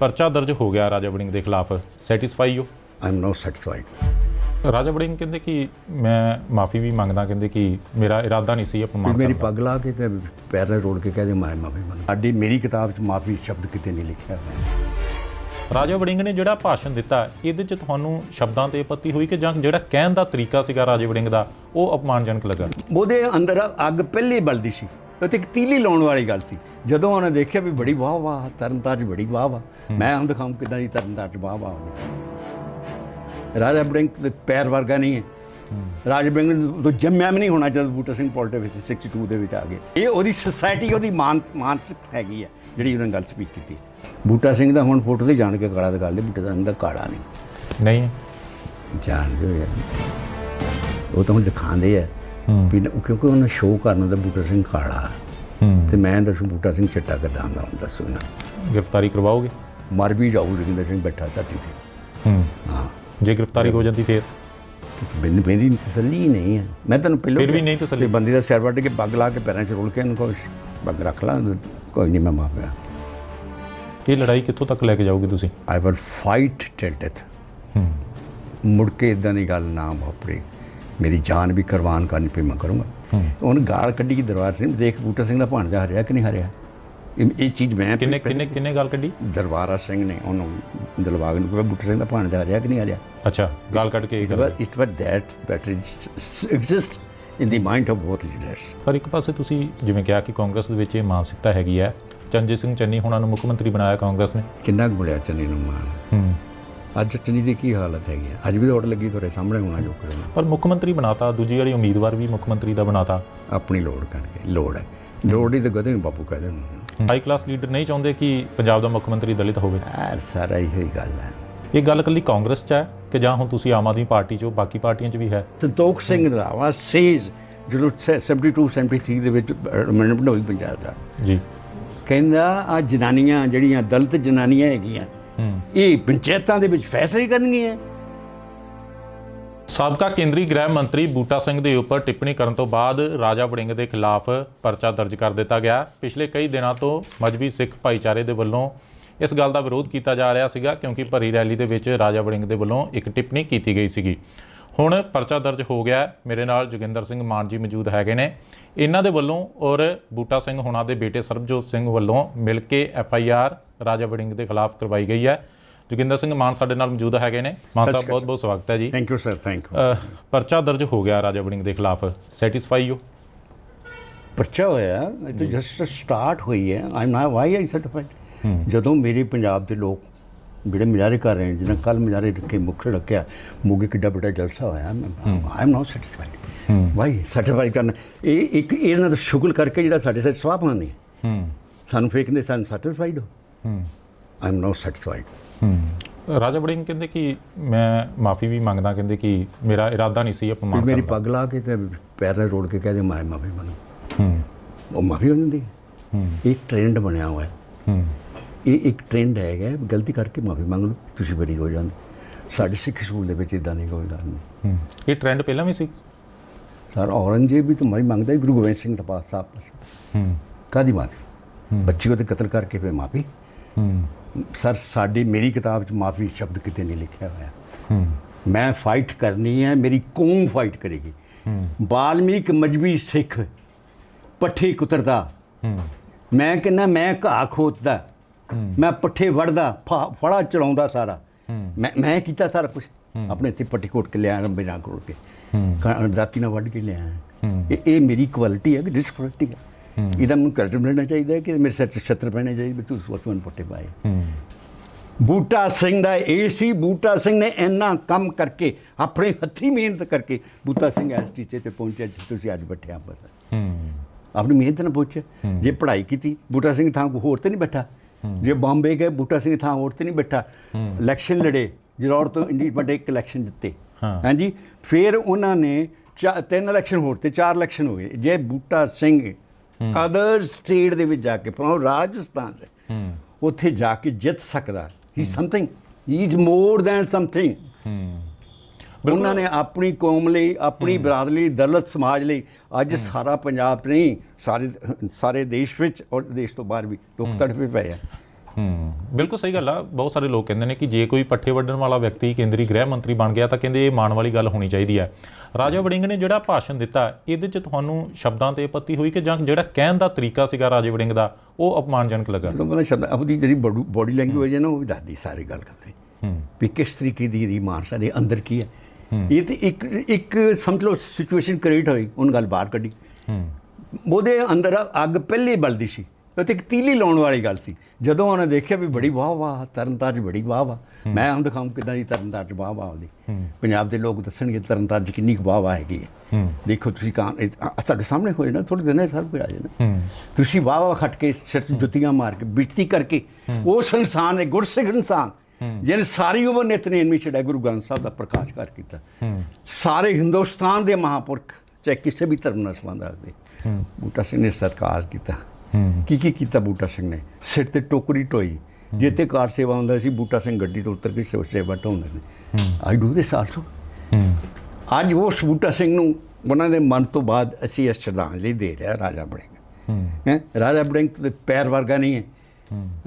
ਪਰਚਾ ਦਰਜ ਹੋ ਗਿਆ ਰਾਜਾ ਵੜਿੰਗ ਦੇ ਖਿਲਾਫ। ਸੈਟੀਸਫਾਈ ਹੋ? I am not satisfied Raja Warring ਕਹਿੰਦੇ ਕਿ ਮੈਂ ਮਾਫੀ ਵੀ ਮੰਗਦਾ ਕਹਿੰਦੇ ਕਿ ਮੇਰਾ ਇਰਾਦਾ ਨਹੀਂ ਸੀ ਅਪਮਾਨ ਮੇਰੀ ਪੱਗ ਲਾ ਕੇ ਤੇ ਪੈਰ ਨਾਲ ਰੋੜ ਕੇ ਕਹਦੇ ਮੈਂ ਮਾਫੀ ਮੰਗ ਸਾਡੀ ਮੇਰੀ ਕਿਤਾਬ 'ਚ ਮਾਫੀ ਸ਼ਬਦ ਕਿਤੇ ਨਹੀਂ ਲਿਖਿਆ ਹੋਇਆ। ਰਾਜਾ ਵੜਿੰਗ ਨੇ ਜਿਹੜਾ ਭਾਸ਼ਣ ਦਿੱਤਾ ਇਹਦੇ 'ਚ ਤੁਹਾਨੂੰ ਸ਼ਬਦਾਂ ਤੇ ਆਪੱਤੀ ਹੋਈ ਕਿ ਜਾਂ ਜਿਹੜਾ ਕਹਿਣ ਦਾ ਤਰੀਕਾ ਸੀਗਾ ਰਾਜਾ ਵੜਿੰਗ ਦਾ ਉਹ ਅਪਮਾਨਜਨਕ ਲੱਗਾ? ਉਹਦੇ ਅੰਦਰ ਅੱਗ ਪਹਿਲੇ ਬਲਦੀ ਸੀ। ਤੇ ਇੱਕ ਤੀਲੀ ਲਾਉਣ ਵਾਲੀ ਗੱਲ ਸੀ। ਜਦੋਂ ਉਹਨੇ ਦੇਖਿਆ ਵੀ ਬੜੀ ਵਾਹ ਵਾਹ ਤਰਨਤਾਰ 'ਚ ਬੜੀ ਵਾਹ ਵਾਹ ਮੈਂ ਹੁਣ ਦਿਖਾਉਂ ਕਿਦਾਂ ਦੀ ਤਰਨਤਾਰ 'ਚ ਵਾਹ ਵਾਹ। ਰਾਜਾ ਬੜਿੰਗ ਦੇ ਪੈਰ ਵਰਗਾ ਨਹੀਂ ਹੈ। ਰਾਜਾ ਬੜਿੰਗ ਤੋਂ ਜੰਮਿਆ ਵੀ ਨਹੀਂ ਹੋਣਾ ਜਦ ਬੂਟਾ ਸਿੰਘ ਪੋਲਿਟਿਕਸ 62 ਦੇ ਵਿੱਚ ਆ ਗਏ। ਇਹ ਉਹਦੀ ਸੋਸਾਇਟੀ ਉਹਦੀ ਮਾਨ ਮਾਨਸਿਕ ਹੈਗੀ ਹੈ ਜਿਹੜੀ ਉਹਨੇ ਗੱਲ ਸਪੀਕ ਕੀਤੀ। ਬੂਟਾ ਸਿੰਘ ਦਾ ਹੁਣ ਫੋਟੋ ਤੇ ਜਾਣ ਕੇ ਕਾਲਾ ਦਿਖਾ ਦੇ ਬੂਟਾ ਸਿੰਘ ਦਾ ਕਾਲਾ ਨਹੀਂ। ਨਹੀਂ। ਜਾਣਦੇ ਹੋ ਯਾਰ ਉਹ ਤਾਂ ਹੁਣ ਦਿਖਾਉਂਦੇ ਆ। ਵੀ ਕਿਉਂਕਿ ਉਹਨੂੰ ਸ਼ੋਅ ਕਰਨ ਦਾ ਬੂਟਾ ਸਿੰਘ ਕਾਲਾ। ਤੇ ਮੈਂ ਦੱਸੂ ਬੂਟਾ ਸਿੰਘ ਚਿੱਟਾ ਕਿੱਦਾਂ ਦਾ ਹੁੰਦਾ ਦੱਸੋ ਨਾ। ਗ੍ਰਿਫਤਾਰੀ ਕਰਵਾਓਗੇ? ਮਰ ਵੀ ਜਾਊ ਲੇਕਿਨ ਸਿੰਘ ਬੈਠਾ ਧਰਤੀ ਤੇ। ਹੂੰ। ਜੇ ਗ੍ਰਿਫਤਾਰੀ ਹੋ ਜਾਂਦੀ ਫੇਰ? ਮੈਨੂੰ ਮੇਰੀ ਤਸੱਲੀ ਨਹੀਂ ਹੈ। ਮੈਂ ਤੁਹਾਨੂੰ ਪਹਿਲਾਂ ਫਿਰ ਵੀ ਨਹੀਂ ਤਸੱਲੀ। ਬੰਦੇ ਦਾ ਸਿਰ ਵੱਢ ਕੇ ਪੱਗ ਲਾ ਕੇ ਪੈਰਾਂ 'ਚ ਰੋਲ ਕੇ ਇਹਨੂੰ ਕੋਈ ਪੱਗ ਰੱਖ ਲਾ ਕੋਈ ਨਹੀਂ ਮੈਂ ਮਾਫਿਆ ਇਹ ਲੜਾਈ ਕਿੱਥੋਂ ਤੱਕ ਲੈ ਕੇ ਜਾਓਗੇ ਤੁਸੀਂ? I will fight till death hmm. ਮੁੜ ਕੇ ਇਦਾਂ ਦੀ ਗੱਲ ਨਾ ਵਾਪਰੇ। ਮੇਰੀ ਜਾਨ ਵੀ ਕੁਰਬਾਨ ਕਰਨੀ ਪਈ ਮੈਂ ਕਰੂੰਗਾ। ਉਹਨੇ ਗਾਲ ਕੱਢੀ ਕਿ ਦਰਬਾਰ ਸਿੰਘ ਦੇਖ ਬੂਟਾ ਸਿੰਘ ਦਾ ਭਾਣਜਾ ਹਰਿਆ ਕਿ ਨਹੀਂ ਹਰਿਆ? ਇਹ ਚੀਜ਼ ਮੈਂ ਕਿੰਨੇ ਕਿੰਨੇ ਕਿੰਨੇ ਗੱਲ ਕੱਢੀ? ਦਰਬਾਰਾ ਸਿੰਘ ਨੇ ਉਹਨੂੰ ਦਿਲਬਾਗ ਨੂੰ ਕਿਹਾ ਬੂਟਾ ਸਿੰਘ ਦਾ ਭਾਣਜਾ ਹਰਿਆ ਕਿ ਨਹੀਂ ਹਰਿਆ? ਅੱਛਾ ਗੱਲ ਕੱਢ ਕੇ ਇਹ ਗੱਲ it was that better exist in the mind of both leaders ਪਰ ਇੱਕ ਪਾਸੇ ਤੁਸੀਂ ਜਿਵੇਂ ਕਿਹਾ ਕਿ ਕਾਂਗਰਸ ਦੇ ਵਿੱਚ ਇਹ ਮਾਨਸਿਕਤਾ ਹੈਗੀ ਹੈ ਚੰਜੀਤ ਸਿੰਘ ਚੰਨੀ ਹੁਣਾਂ ਨੂੰ ਮੁੱਖ ਮੰਤਰੀ ਬਣਾਇਆ ਕਾਂਗਰਸ ਨੇ। ਕਿੰਨਾ ਕੁ ਮੁੜਿਆ ਚੰਨੀ ਨੂੰ ਮਾਨ ਹੂੰ। ਅੱਜ ਚੰਨੀ ਦੀ ਕੀ ਹਾਲਤ ਹੈਗੀ ਹੈ ਅੱਜ ਵੀ ਦੌੜ ਲੱਗੀ ਤੁਹਾਡੇ ਸਾਹਮਣੇ ਹੋਣਾ ਜੋ ਕਰਨਾ ਪਰ ਮੁੱਖ ਮੰਤਰੀ ਬਣਾਤਾ ਦੂਜੀ ਵਾਲੀ ਉਮੀਦਵਾਰ ਵੀ ਮੁੱਖ ਮੰਤਰੀ ਦਾ ਬਣਾਤਾ। ਆਪਣੀ ਲੋੜ ਕਰਕੇ ਲੋੜ ਹੈ। ਲੋੜ ਹੀ ਤਾਂ ਕਦੇ ਨੂੰ ਬਾਪੂ ਕਹਦੇ ਨੂੰ ਹਾਈ ਕਲਾਸ ਲੀਡਰ ਨਹੀਂ ਚਾਹੁੰਦੇ ਕਿ ਪੰਜਾਬ ਦਾ ਮੁੱਖ ਮੰਤਰੀ ਦਲਿਤ ਹੋਵੇ? ਯਾਰ ਸਾਰਾ ਇਹੀ ਗੱਲ ਹੈ। ਇਹ ਗੱਲ ਇਕੱਲੀ ਕਾਂਗਰਸ 'ਚ ਹੈ ਕਿ ਜਾਂ ਹੁਣ ਤੁਸੀਂ ਆਮ ਆਦਮੀ ਪਾਰਟੀ 'ਚੋਂ ਬਾਕੀ ਪਾਰਟੀਆਂ 'ਚ ਵੀ ਹੈ? ਸੰਤੋਖ ਸਿੰਘ ਰੰਧਾਵਾ ਸੇਜ਼ ਜਦੋਂ 72 73 ਦੇ ਵਿੱਚ ਅਮੈਂਡਮੈਂਟ ਹੋਈ ਪੰਜਾਬ ਦਾ। ਜੀ। ਕਹਿੰਦਾ ਆ ਜਨਾਨੀਆਂ ਜਿਹੜੀਆਂ ਦਲਿਤ ਜਨਾਨੀਆਂ ਹੈਗੀਆਂ ਇਹ ਪੰਚਾਇਤਾਂ ਦੇ ਵਿੱਚ ਫੈਸਲੇ ਕਰਨਗੀਆਂ। ਸਾਬਕਾ ਕੇਂਦਰੀ ਗ੍ਰਹਿ ਮੰਤਰੀ ਬੂਟਾ ਸਿੰਘ ਦੇ ਉੱਪਰ ਟਿੱਪਣੀ ਕਰਨ ਤੋਂ ਬਾਅਦ ਰਾਜਾ ਵੜਿੰਗ ਦੇ ਖਿਲਾਫ ਪਰਚਾ ਦਰਜ ਕਰ ਦਿੱਤਾ ਗਿਆ। ਪਿਛਲੇ ਕਈ ਦਿਨਾਂ ਤੋਂ ਮਜਬੀ ਸਿੱਖ ਭਾਈਚਾਰੇ ਦੇ ਵੱਲੋਂ ਇਸ ਗੱਲ ਦਾ ਵਿਰੋਧ ਕੀਤਾ ਜਾ ਰਿਹਾ ਸੀਗਾ ਕਿਉਂਕਿ ਭਰੀ ਰੈਲੀ ਦੇ ਵਿੱਚ ਰਾਜਾ ਵੜਿੰਗ ਦੇ ਵੱਲੋਂ ਇੱਕ ਟਿੱਪਣੀ ਕੀਤੀ ਗਈ ਸੀਗੀ। ਹੁਣ ਪਰਚਾ ਦਰਜ ਹੋ ਗਿਆ। ਮੇਰੇ ਨਾਲ ਜੋਗਿੰਦਰ ਸਿੰਘ ਮਾਨ ਜੀ ਮੌਜੂਦ ਹੈਗੇ ਨੇ। ਇਹਨਾਂ ਦੇ ਵੱਲੋਂ ਔਰ ਬੂਟਾ ਸਿੰਘ ਹੁਣਾਂ ਦੇ ਬੇਟੇ ਸਰਬਜੋਤ ਸਿੰਘ ਵੱਲੋਂ ਮਿਲ ਕੇ F I R Raja Warring ਦੇ ਖਿਲਾਫ ਕਰਵਾਈ ਗਈ ਹੈ। ਜੋਗਿੰਦਰ ਸਿੰਘ ਮਾਨ ਸਾਡੇ ਨਾਲ ਮੌਜੂਦ ਹੈਗੇ ਨੇ। ਮਾਨ ਸਾਹਿਬ ਬਹੁਤ ਬਹੁਤ ਸਵਾਗਤ ਹੈ ਜੀ। Thank you sir thank you ਪਰਚਾ ਦਰਜ ਹੋ ਗਿਆ ਰਾਜਾ ਵੜਿੰਗ ਦੇ ਖਿਲਾਫ। ਸੈਟੀਸਫਾਈ ਹੋ ਪਰਚਾ ਹੋਇਆ ਇਹ ਤਾਂ ਜਸਟ ਸਟਾਰਟ ਹੋਈ ਹੈ। ਆਈ ਨਾ ਵਾਈ ਆਈ ਸਰਟੀਫਾਈਡ ਜਦੋਂ ਮੇਰੇ ਪੰਜਾਬ ਦੇ ਲੋਕ ਜਿਹੜੇ ਮੁਜ਼ਾਹਰੇ ਕਰ ਰਹੇ ਨੇ ਜਿਹਨਾਂ ਕੱਲ ਮੁਜ਼ਾਹਰੇ ਰੱਖੇ ਮੁੱਖ ਰੱਖਿਆ ਮੋਗੇ ਕਿੱਡਾ ਵੱਡਾ ਜਲਸਾ ਹੋਇਆ I am not satisfied why certify ਕਰਨਾ। ਇਹ ਇੱਕ ਇਹਨਾਂ ਦਾ ਸ਼ੁਗਲ ਕਰਕੇ ਜਿਹੜਾ ਸਾਡੇ ਸਿਰ ਸਵਾਹ ਪਾਉਂਦੇ ਹੂੰ। ਸਾਨੂੰ ਫੇਕਦੇ ਸਾਨੂੰ ਸੈਟੀਸਫਾਈਡ ਹੋ। ਆਈ ਐਮ ਨਾਟ ਸੈਟੀਸਫਾਈਡ ਹੂੰ। ਰਾਜਾ ਵੜਿੰਗ ਕਹਿੰਦੇ ਕਿ ਮੈਂ ਮਾਫੀ ਵੀ ਮੰਗਦਾ ਕਹਿੰਦੇ ਕਿ ਮੇਰਾ ਇਰਾਦਾ ਨਹੀਂ ਸੀ ਅਪਮਾਨ ਮੇਰੀ ਪੱਗ ਲਾ ਕੇ ਤੇ ਪੈਰ ਨਾਲ ਰੋੜ ਕੇ ਕਹਦੇ ਮੈਂ ਮਾਫੀ ਮੰਗ ਹੂੰ। ਉਹ ਮਾਫੀ ਹੋ ਜਾਂਦੀ ਹੈ। ਇਹ ਟ੍ਰੈਂਡ ਬਣਿਆ ਹੋਇਆ। ਹੈ ਹੂੰ। ਇਹ ਇੱਕ ਟ੍ਰੈਂਡ ਹੈਗਾ ਗਲਤੀ ਕਰਕੇ ਮਾਫੀ ਮੰਗ ਲਓ ਤੁਸੀਂ ਬਰੀ ਹੋ ਜਾਂਦੇ। ਸਾਡੇ ਸਿੱਖ ਸਕੂਲ ਦੇ ਵਿੱਚ ਇਦਾਂ ਨਹੀਂ ਕੋਈ ਗੱਲ ਨਹੀਂ। ਇਹ ਟ੍ਰੈਂਡ ਪਹਿਲਾਂ ਵੀ ਸੀ? ਸਰ ਔਰੰਗਜ਼ੇਬ ਵੀ ਤਾਂ ਮਾਫੀ ਮੰਗਦਾ ਗੁਰੂ ਗੋਬਿੰਦ ਸਿੰਘ ਦਾ ਪਾਸ ਸਾਹਿਬ ਹੂੰ। ਕਾਦੀ ਮਾਫੀ? ਬੱਚੀ ਉਹਦੇ ਕਤਲ ਕਰਕੇ ਫਿਰ ਮਾਫੀ। ਹੂੰ। ਸਰ ਸਾਡੀ ਮੇਰੀ ਕਿਤਾਬ 'ਚ ਮਾਫੀ ਸ਼ਬਦ ਕਿਤੇ ਨਹੀਂ ਲਿਖਿਆ ਹੋਇਆ। ਹੂੰ। ਮੈਂ ਫਾਈਟ ਕਰਨੀ ਹੈ ਮੇਰੀ ਕੌਮ ਫਾਈਟ ਕਰੇਗੀ। ਬਾਲਮੀਕ ਮਜਬੀ ਸਿੱਖ ਪੱਠੇ ਕੁਤਰਦਾ। ਹੂੰ। ਮੈਂ ਕਹਿੰਦਾ ਮੈਂ ਘਾਹ ਖੋਤਦਾ ਮੈਂ ਪੱਠੇ ਵੜਦਾ ਫੜਾ ਚਲਾਉਂਦਾ ਸਾਰਾ। ਮੈਂ ਮੈਂ ਕੀਤਾ ਸਾਰਾ ਕੁਝ ਆਪਣੇ ਇੱਥੇ ਪੱਟੀ ਕੋਟ ਕੇ ਲਿਆ ਰੰਬੇ ਨਾਲ ਕੋਟ ਕੇ। ਕ- ਦਾਤੀ ਨਾਲ ਵੱਢ ਕੇ ਲਿਆ ਇਹ ਇਹ ਮੇਰੀ ਕੁਆਲਿਟੀ ਹੈ ਕਿ ਡਿਸਕੁਆਲਿਟੀ ਹੈ। ਇਹਦਾ ਮੈਨੂੰ ਕਲਚਰ ਮਿਲਣਾ ਚਾਹੀਦਾ ਹੈ ਕਿ ਮੇਰੇ ਸਿਰ 'ਚ ਛੱਤਰ ਪੈਣੇ ਚਾਹੀਦੇ ਤੂੰ ਪੱਟੇ ਪਾਏ। ਬੂਟਾ ਸਿੰਘ ਦਾ ਇਹ ਸੀ ਬੂਟਾ ਸਿੰਘ ਨੇ ਇੰਨਾ ਕੰਮ ਕਰਕੇ ਆਪਣੇ ਹੱਥੀ ਮਿਹਨਤ ਕਰਕੇ ਬੂਟਾ ਸਿੰਘ ਐਸ ਟੀਚੇ ਤੇ ਪਹੁੰਚਿਆ ਜਿੱਥੇ ਤੁਸੀਂ ਅੱਜ ਬੈਠੇ ਆਪਾਂ ਹੂੰ। ਆਪਣੀ ਮਿਹਨਤ ਨਾਲ ਪਹੁੰਚੇ ਜੇ ਪੜ੍ਹਾਈ ਕੀਤੀ ਬੂਟਾ ਸਿੰਘ ਥਾਂ ਕੋਈ ਹੋਰ ਤੇ ਨਹੀਂ ਬੈਠਾ। ਜੇ ਬੰਬੇ ਗਏ ਬੂਟਾ ਸਿੰਘ ਥਾਂ ਹੋਰ ਤੇ ਨਹੀਂ ਬੈਠਾ। ਇਲੈਕਸ਼ਨ ਲੜੇ ਜਰੌਰ ਤੋਂ ਇੰਡੀਪੈਂਡੈਂਟ ਇੱਕ ਇਲੈਕਸ਼ਨ ਹਾਂ। ਹਾਂਜੀ ਫਿਰ ਉਹਨਾਂ ਨੇ ਤਿੰਨ ਇਲੈਕਸ਼ਨ ਹੋਰ ਤੇ ਚਾਰ ਇਲੈਕਸ਼ਨ ਹੋ ਗਏ। ਜੇ ਬੂਟਾ ਸਿੰਘ ਅਦਰ ਸਟੇਟ ਦੇ ਵਿੱਚ ਜਾ ਕੇ ਭਾਵੇਂ ਰਾਜਸਥਾਨ ਦੇ ਉੱਥੇ ਜਾ ਕੇ ਜਿੱਤ ਸਕਦਾ। He something he is more than something ਉਹਨਾਂ ਨੇ ਆਪਣੀ ਕੌਮ ਲਈ ਆਪਣੀ ਬਰਾਦਰੀ ਲਈ ਦਲਿਤ ਸਮਾਜ ਲਈ ਅੱਜ ਸਾਰਾ ਪੰਜਾਬ ਨਹੀਂ ਸਾਰੇ ਸਾਰੇ ਦੇਸ਼ ਵਿੱਚ ਔਰ ਦੇਸ਼ ਤੋਂ ਬਾਹਰ ਵੀ ਲੋਕ ਤੜਫੇ ਪਏ ਆ। ਹੂੰ ਬਿਲਕੁਲ ਸਹੀ ਗੱਲ ਆ। ਬਹੁਤ ਸਾਰੇ ਲੋਕ ਕਹਿੰਦੇ ਨੇ ਕਿ ਜੇ ਕੋਈ ਪੱਠੇ ਵੱਢਣ ਵਾਲਾ ਵਿਅਕਤੀ ਕੇਂਦਰੀ ਗ੍ਰਹਿ ਮੰਤਰੀ ਬਣ ਗਿਆ ਤਾਂ ਕਹਿੰਦੇ ਇਹ ਮਾਣ ਵਾਲੀ ਗੱਲ ਹੋਣੀ ਚਾਹੀਦੀ ਹੈ ਰਾਜਾ ਵੜਿੰਗ ਨੇ ਜਿਹੜਾ ਭਾਸ਼ਣ ਦਿੱਤਾ ਇਹਦੇ 'ਚ ਤੁਹਾਨੂੰ ਸ਼ਬਦਾਂ ਤੇ ਪਤੀ ਹੋਈ ਕਿ ਜਾਂ ਜਿਹੜਾ ਕਹਿਣ ਦਾ ਤਰੀਕਾ ਸੀਗਾ ਰਾਜੇ ਵੜਿੰਗ ਦਾ ਉਹ ਅਪਮਾਨਜਨਕ ਲੱਗਾ? ਦਾ ਸ਼ਬਦ ਆਪਣੀ ਜਿਹੜੀ ਬੋਡੀ ਲੈਂਗੁਏਜ ਹੈ ਨਾ ਉਹ ਵੀ ਦੱਸਦੀ ਸਾਰੀ ਗੱਲ ਕਰਦੀ ਹੂੰ। ਵੀ ਕਿਸ ਤਰੀਕੇ ਦੀ ਦੀ ਮਾਨਸਾ ਦੇ ਅੰਦਰ ਕੀ ਹੈ? ਇਹ ਤੇ ਇੱਕ ਇੱਕ ਸਮਝ ਲਓ ਸਿਚੁਏਸ਼ਨ ਕ੍ਰੀਏਟ ਹੋਈ ਉਹਨ ਗੱਲ ਬਾਹਰ ਕੱਢੀ। ਹੂੰ। ਉਹਦੇ ਅੰਦਰ ਅੱਗ ਪਹਿਲੇ ਬਲਦੀ ਸੀ ਉਹ ਤੇ ਇੱਕ ਤੀਲੀ ਲਾਉਣ ਵਾਲੀ ਗੱਲ ਸੀ। ਜਦੋਂ ਉਹਨੇ ਦੇਖਿਆ ਵੀ ਬੜੀ ਵਾਹ ਵਾਹ ਤਰਨਤਾਰਨ 'ਚ ਬੜੀ ਵਾਹ ਵਾਹ। ਮੈਂ ਹੁਣ ਦਿਖਾਉਂ ਕਿਦਾਂ ਦੀ ਤਰਨਤਾਰਨ 'ਚ ਵਾਹ ਵਾਹ ਆਉਂਦੀ। ਪੰਜਾਬ ਦੇ ਲੋਕ ਦੱਸਣਗੇ ਤਰਨਤਾਰਨ 'ਚ ਕਿੰਨੀ ਕੁ ਵਾਹ ਵਾਹ ਹੈਗੀ ਹੈ। ਦੇਖੋ ਤੁਸੀਂ ਕਾਂ ਤੁਹਾਡੇ ਸਾਹਮਣੇ ਹੋਏ ਨਾ ਥੋੜੇ ਦਿਨ ਸਭ ਕੁਝ ਆ ਹੂੰ। ਤੁਸੀਂ ਵਾਹ ਵਾਹ ਖੱਟ ਕੇ ਸਿਰ ਜੁੱਤੀਆਂ ਮਾਰ ਕੇ ਬਿਜਤੀ ਕਰਕੇ ਉਸ ਇਨਸਾਨ ਨੇ ਗੁਰਸਿੱਖ ਇਨਸਾਨ ਜਿਹਨੇ ਸਾਰੀ ਉਮਰ ਨਿਤਨੇਮੀ ਛੜਿਆ ਗੁਰੂ ਗ੍ਰੰਥ ਸਾਹਿਬ ਦਾ ਪ੍ਰਕਾਸ਼ ਕਰ ਕੀਤਾ। ਹੂੰ ਸਾਰੇ ਹਿੰਦੁਸਤਾਨ ਦੇ ਮਹਾਪੁਰਖ ਚਾਹੇ ਕਿਸੇ ਵੀ ਧਰਮ ਨਾਲ ਸੰਬੰਧ ਰੱਖਦੇ ਹੂੰ। ਬੂਟਾ ਸਿੰਘ ਨੇ ਸਤਿਕਾਰ ਕੀਤਾ। ਹੂੰ। ਕੀ ਕੀ ਕੀਤਾ ਬੂਟਾ ਸਿੰਘ ਨੇ? ਸਿਰ ਤੇ ਟੋਕਰੀ ਢੋਈ ਜਿੱਥੇ ਕਾਰ ਸੇਵਾ ਹੁੰਦਾ ਸੀ ਬੂਟਾ ਸਿੰਘ ਗੱਡੀ ਤੋਂ ਉਤਰ ਕੇ ਸੇਵਾ ਢੋਂਦੇ ਨੇ ਆਈ ਡੂ ਦਿਸ ਆਲਸੋ ਹੂੰ। ਅੱਜ ਉਸ ਬੂਟਾ ਸਿੰਘ ਨੂੰ ਉਹਨਾਂ ਦੇ ਮਨ ਤੋਂ ਬਾਅਦ ਅਸੀਂ ਇਹ ਸ਼ਰਧਾਂਜਲੀ ਦੇ ਰਿਹਾ ਰਾਜਾ ਬੜਿੰਗ। ਹੂੰ। ਹੈ? ਰਾਜਾ ਬੜਿੰਗ ਤੇ ਪੈਰ ਵਰਗਾ ਨਹੀਂ ਹੈ।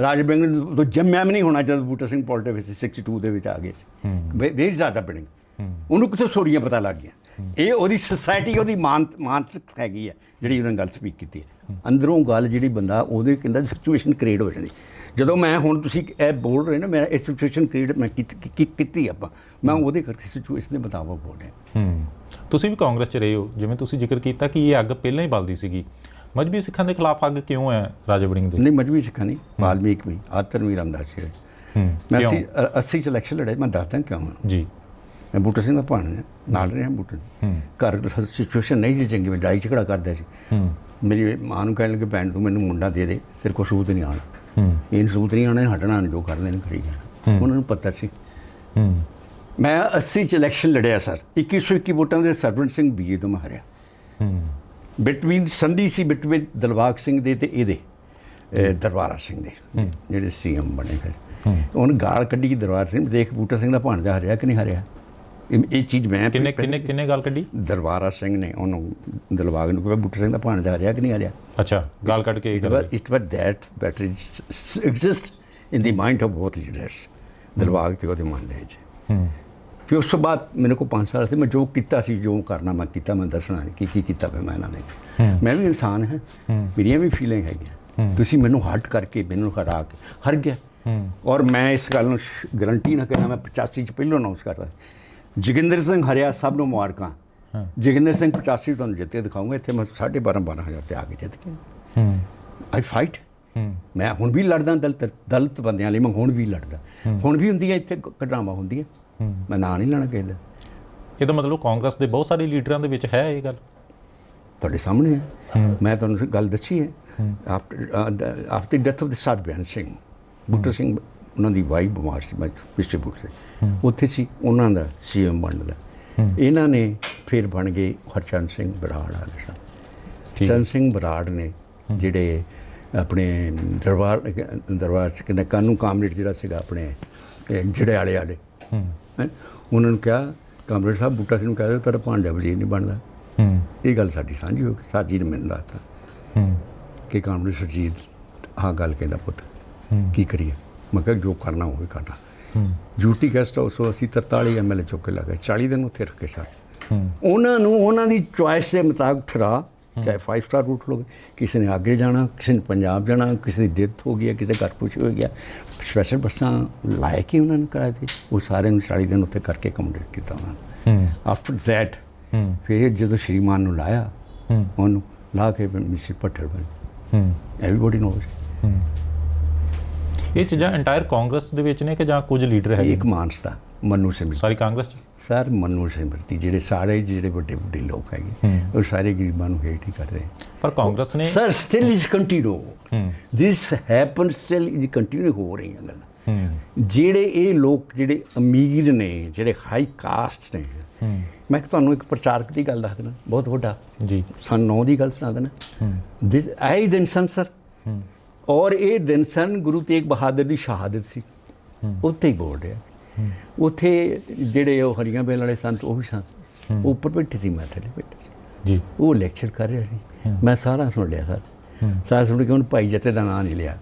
ਰਾਜਾ ਬੜਿੰਗ ਨੂੰ ਤਾਂ ਜੰਮਿਆ ਵੀ ਨਹੀਂ ਹੋਣਾ ਜਦ ਬੂਟਾ ਸਿੰਘ ਪੋਲਿਟਿਕਸ 62 ਦੇ ਵਿੱਚ ਆ ਗਏ ਸੀ। ਵੇਰ ਰਾਜਾ ਬੜਿੰਗ ਉਹਨੂੰ ਕਿੱਥੋਂ ਸੋੜੀਆਂ ਪਤਾ ਲੱਗ ਗਿਆ ਇਹ ਉਹਦੀ ਸੋਸਾਇਟੀ ਉਹਦੀ ਮਾਨ ਮਾਨਸਿਕ ਹੈਗੀ ਹੈ ਜਿਹੜੀ ਉਹਨੇ ਗੱਲ ਸਪੀਕ ਕੀਤੀ ਹੈ। ਅੰਦਰੋਂ ਗੱਲ ਜਿਹੜੀ ਬੰਦਾ ਉਹਦੇ ਕਹਿੰਦਾ ਸਿਚੁਏਸ਼ਨ ਕ੍ਰੀਏਟ ਹੋ ਜਾਂਦੀ। ਜਦੋਂ ਮੈਂ ਹੁਣ ਤੁਸੀਂ ਇਹ ਬੋਲ ਰਹੇ ਨਾ ਮੈਂ ਇਹ ਸਿਚੁਏਸ਼ਨ ਕ੍ਰੀਏਟ ਮੈਂ ਕੀਤੀ ਆਪਾਂ? ਮੈਂ ਉਹਦੇ ਕਰਕੇ ਸਿਚੁਏਸ਼ਨ ਦੇ ਮੁਤਾਬਕ ਬੋਲ ਰਿਹਾ। ਹੂੰ। ਤੁਸੀਂ ਵੀ ਕਾਂਗਰਸ 'ਚ ਰਹੇ ਹੋ। ਜਿਵੇਂ ਤੁਸੀਂ ਜ਼ਿਕਰ ਕੀਤਾ ਕਿ ਇਹ ਅੱਗ ਪਹਿਲਾਂ ਹੀ ਬਲਦੀ ਸੀਗੀ। ਮਜਬੀ ਸਿੱਖਾਂ ਦੇ ਖਿਲਾਫ ਅੱਗ ਕਿਉਂ ਹੈ ਰਾਜਾ ਵੜਿੰਗ ਦੇ? ਨਹੀਂ ਮਜਬੀ ਸਿੱਖਾਂ ਨਹੀਂ ਵਾਲਮੀਕ ਵੀ ਆਤਰ ਵੀ ਰਾਮਦਾਸ ਜੀ। ਹੂੰ ਮੈਂ ਕਿਉਂ? ਅਸੀਂ 80 ਚ ਇਲੈਕਸ਼ਨ ਲੜੇ ਮੈਂ ਦੱਸਦਾ ਕਿਉਂ ਜੀ। ਮੈਂ ਬੂਟਾ ਸਿੰਘ ਦਾ ਭਾਣ ਹਾਂ ਨਾਲ ਰਿਹਾ ਬੂਟਾ ਹੂੰ। ਘਰ ਸਿਚੁਏਸ਼ਨ ਨਹੀਂ ਸੀ ਚੰਗੀ ਮੈਂ ਲੜਾਈ ਝਗੜਾ ਕਰਦਾ ਸੀ। ਹੂੰ। ਮੇਰੀ ਮਾਂ ਨੂੰ ਕਹਿਣ ਲੱਗੇ ਭੈਣ ਤੂੰ ਮੈਨੂੰ ਮੁੰਡਾ ਦੇ ਦੇ ਤੇਰੇ ਕੋਲ ਸੂਤ ਨਹੀਂ ਆਉਣਾ। ਹੂੰ। ਇਹ ਸੂਤ ਨਹੀਂ ਆਉਣਾ ਹਟਣਾ ਨਹੀਂ ਜੋ ਕਰਦੇ ਨੇ ਕਰੀ ਜਾਣਾ। ਉਹਨਾਂ ਨੂੰ ਪਤਾ ਸੀ। ਹੂੰ। ਮੈਂ 80 ਚ ਇਲੈਕਸ਼ਨ ਲੜਿਆ ਸਰ। 2121 ਵੋਟਾਂ ਦੇ ਸਰਵਨ ਸਿੰਘ ਬੀਏ ਤੋਂ ਮੈਂ ਹਾਰਿਆ। ਹੂੰ। ਬਿਟਵੀਨ ਸੰਧੀ ਸੀ ਬਿਟਵੀਨ ਦਲਵਾਗ ਸਿੰਘ ਦੇ ਤੇ ਇਹਦੇ ਦਰਬਾਰਾ ਸਿੰਘ ਦੇ ਜਿਹੜੇ ਸੀਐਮ ਬਣੇ ਫਿਰ ਉਹਨੇ ਗਾਲ ਕੱਢੀ ਦਰਬਾਰ ਸਿੰਘ ਦੇਖ ਬੂਟਾ ਸਿੰਘ ਦਾ ਭਾਣਜਾ ਹਰਿਆ ਕਿ ਨਹੀਂ ਹਰਿਆ ਇਹ ਚੀਜ਼ ਮੈਂ ਕਿੰਨੇ ਕਿੰਨੇ ਕਿੰਨੇ ਗੱਲ ਕੱਢੀ ਦਰਬਾਰਾ ਸਿੰਘ ਨੇ ਉਹਨੂੰ ਦਲਵਾਗ ਨੂੰ ਕਿਹਾ ਬੂਟਾ ਸਿੰਘ ਦਾ ਭਾਣਜਾ ਹਰਿਆ ਕਿ ਨਹੀਂ ਹਰਿਆ ਅੱਛਾ ਗੱਲ ਕੱਢ ਕੇ ਇਹ ਗੱਲ was that that is, exist in the mind of both leaders. ਦਲਵਾਗ ਤੇ ਉਹਦੇ ਮਨ ਦੇ ਵਿੱਚ ਹੂੰ ਫਿਰ ਉਸ ਤੋਂ ਬਾਅਦ ਮੇਰੇ ਕੋਲ 5 ਸਾਲ ਸੀ ਮੈਂ ਜੋ ਕੀਤਾ ਸੀ ਜੋ ਕਰਨਾ ਮੈਂ ਕੀਤਾ ਮੈਂ ਦੱਸਣਾ ਕੀ ਕੀ ਕੀਤਾ ਮੈਂ ਇਹਨਾਂ ਨੇ ਮੈਂ ਵੀ ਇਨਸਾਨ ਹਾਂ ਮੇਰੀਆਂ ਵੀ ਫੀਲਿੰਗ ਹੈਗੀਆਂ। ਤੁਸੀਂ ਮੈਨੂੰ ਹਟ ਕਰਕੇ ਮੈਨੂੰ ਹਰਾ ਕੇ ਹਰ ਗਿਆ। ਔਰ ਮੈਂ ਇਸ ਗੱਲ ਨੂੰ ਗਰੰਟੀ ਨਾ ਕਰਾਂ ਮੈਂ 85 ਚ ਪਹਿਲੋਂ ਅਨਾਉਂਸ ਕਰਦਾ ਜੋਗਿੰਦਰ ਸਿੰਘ ਹਰਿਆ ਸਭ ਨੂੰ ਮੁਬਾਰਕਾਂ। ਜੋਗਿੰਦਰ ਸਿੰਘ 85 ਤੁਹਾਨੂੰ ਜਿੱਤੇ ਦਿਖਾਉਂਗਾ ਇੱਥੇ ਮੈਂ 12.5 12000 ਤੇ ਆ ਕੇ ਜਿੱਤ ਗਿਆ। ਆਈ ਫਾਈਟ ਮੈਂ ਹੁਣ ਵੀ ਲੜਦਾ ਦਲਿਤ ਦਲਿਤ ਬੰਦਿਆਂ ਲਈ ਮੈਂ ਹੁਣ ਵੀ ਲੜਦਾ। ਹੁਣ ਵੀ ਹੁੰਦੀ ਹੈ ਇੱਥੇ ਘਟਨਾਵਾਂ ਹੁੰਦੀਆਂ। ਹੂੰ। ਮੈਂ ਨਾਂ ਨਹੀਂ ਲੈਣਾ ਚਾਹੀਦਾ ਇਹਦਾ ਮਤਲਬ ਕਾਂਗਰਸ ਦੇ ਬਹੁਤ ਸਾਰੇ ਲੀਡਰਾਂ ਦੇ ਵਿੱਚ ਹੈ ਇਹ ਗੱਲ। ਤੁਹਾਡੇ ਸਾਹਮਣੇ ਹੈ। ਮੈਂ ਤੁਹਾਨੂੰ ਗੱਲ ਦੱਸੀ ਹੈ। After after death of the ਸਰਬਿਆਨ Singh Buttar Singh ਉਹਨਾਂ ਦੀ ਵਾਈਫ ਬਿਮਾਰ ਸੀ ਮੈਂ ਪਿਛਲੇ ਬੁੱਟ ਸੇ ਉੱਥੇ ਸੀ ਉਹਨਾਂ ਦਾ ਸੀਐਮ ਬਣਦਾ ਇਹਨਾਂ ਨੇ ਫਿਰ ਬਣ ਗਏ ਹਰਚੰਦ ਸਿੰਘ ਬਰਾੜ ਵਾਲੇ ਠੀਕ ਹੈ। ਚੰਦ ਸਿੰਘ ਬਰਾੜ ਨੇ ਜਿਹੜੇ ਆਪਣੇ ਦਰਬਾਰ ਦਰਬਾਰ ਚ ਕਿੰਨਾ ਕਾਮਰੇਡ ਜਿਹੜਾ ਸੀਗਾ ਆਪਣੇ ਜਿਹੜੇ ਵਾਲੇ। ਵਾਲੇ ਉਹਨਾਂ ਨੂੰ ਕਿਹਾ ਕਾਮਰੇਡ ਸਾਹਿਬ ਬੂਟਾ ਸਿੰਘ ਨੂੰ ਕਹਿ ਦਿਓ ਤੇਰਾ ਭਾਂਜਾ ਵਜ਼ੀਰ ਨਹੀਂ ਬਣਦਾ। ਹੂੰ। ਇਹ ਗੱਲ ਸਾਡੀ ਸਾਂਝੀ ਹੋ ਗਈ ਸਾਜੀ ਨੇ ਮੈਨੂੰ ਦੱਸਤਾ ਹੂੰ। ਕਿ ਕਾਮਰੇਡ ਸੁਰਜੀਤ ਆਹ ਗੱਲ ਕਹਿੰਦਾ ਪੁੱਤ ਹੂੰ। ਕੀ ਕਰੀਏ? ਮੈਂ ਕਿਹਾ ਜੋ ਕਰਨਾ ਹੋਵੇ ਕਰਨਾ। ਹੂੰ। ਡਿਊਟੀ ਗੈਸਟ ਹਾਊਸ ਤੋਂ ਅਸੀਂ 43 ਐਮਐਲਏ ਚੁੱਕ ਕੇ ਲਗਾ 40 ਦਿਨ ਉੱਥੇ ਰੱਖੇ ਸਰ। ਹੂੰ। ਉਹਨਾਂ ਨੂੰ ਉਹਨਾਂ ਦੀ ਚੁਆਇਸ ਦੇ ਮੁਤਾਬਕ ਠਰਾ ਚਾਹੇ 5 ਸਟਾਰ ਰੂਟ ਲੋਗੇ ਕਿਸੇ ਨੇ ਅੱਗੇ ਜਾਣਾ ਕਿਸੇ ਨੇ ਪੰਜਾਬ ਜਾਣਾ ਕਿਸੇ ਦੀ ਡੈਥ ਹੋ ਗਈ ਹੈ, ਕਿਸੇ ਘਰ ਕੁਛ ਹੋ। ਗਿਆ ਸਪੈਸ਼ਲ ਬੱਸਾਂ ਲਾਇ ਕੇ ਉਹਨਾਂ ਨੂੰ ਕਰਾਏ ਤੇ ਉਹ ਸਾਰੇ ਨੂੰ 40 ਦਿਨ ਉੱਥੇ ਕਰਕੇ ਕੰਪਲੀਟ ਕੀਤਾ ਉਹਨਾਂ ਨੇ। ਹੂੰ। ਆਫਟਰ ਥੈਟ ਹੂੰ। ਫਿਰ ਜਦੋਂ ਸ਼੍ਰੀਮਾਨ ਨੂੰ ਲਾਇਆ ਹੂੰ। ਉਹਨੂੰ ਲਾ ਕੇ ਮਿਸਟਰ ਪੱਠਰ ਬਣ ਹੂੰ। ਐਵਰੀਬਾਡੀ ਨੋਜ਼ ਹੂੰ। ਇਹ ਚੀਜ਼ਾਂ ਐਂਟਾਇਰ ਕਾਂਗਰਸ ਦੇ ਵਿੱਚ ਨੇ ਕਿ ਜਾਂ ਕੁਝ ਲੀਡਰ ਹੈਗੇ ਇੱਕ ਮਾਨਸਤਾ ਮਨੂ ਸਿੰਘ ਸਾਰੀ ਕਾਂਗਰਸ ਚ? ਸਰ ਮਨੂ ਸਿਮਰਤੀ ਜਿਹੜੇ ਸਾਰੇ ਜਿਹੜੇ ਵੱਡੇ ਵੱਡੇ ਲੋਕ ਹੈਗੇ। ਉਹ ਸਾਰੇ ਗਰੀਬਾਂ ਨੂੰ ਹੇਟ ਹੀ ਕਰ ਰਹੇ। ਪਰ ਕਾਂਗਰਸ ਨੇ sir still is continue this happen still is continue ਹੋ ਰਹੀਆਂ ਗੱਲਾਂ। ਜਿਹੜੇ ਇਹ ਲੋਕ ਜਿਹੜੇ ਅਮੀਰ ਨੇ ਜਿਹੜੇ ਹਾਈ ਕਾਸਟ ਨੇ ਮੈਂ ਤੁਹਾਨੂੰ ਇੱਕ ਪ੍ਰਚਾਰਕ ਦੀ ਗੱਲ ਦੱਸ ਦੇਣਾ ਬਹੁਤ ਵੱਡਾ। ਜੀ। ਸਨ 9 ਦੀ ਗੱਲ ਸੁਣਾ ਦੇਣਾ ਦਿਸ ਆਈ ਦਿਨ ਸਨ ਸਰ। ਔਰ ਇਹ ਦਿਨ ਸਨ ਗੁਰੂ ਤੇਗ ਬਹਾਦਰ ਦੀ ਸ਼ਹਾਦਤ ਸੀ। ਉੱਥੇ ਹੀ ਬੋਲ ਰਿਹਾ। ਉੱਥੇ ਜਿਹੜੇ ਉਹ ਹਰੀਆਂ ਬੇਲ ਵਾਲੇ ਸੰਤ ਉਹ ਵੀ ਸਨ। ਉੱਪਰ ਬੈਠੇ ਸੀ ਮੈਂ ਥੱਲੇ ਬੈਠਾ ਸੀ। ਜੀ। ਉਹ ਲੈਕਚਰ ਕਰ ਰਿਹਾ ਸੀ। ਮੈਂ ਸਾਰਾ ਸੁਣ ਲਿਆ ਸਰ। ਸਾਰਾ ਸੁਣ ਕੇ ਉਹਨੇ ਭਾਈ ਜੱਤੇ ਦਾ ਨਾਂ ਨਹੀਂ ਲਿਆ।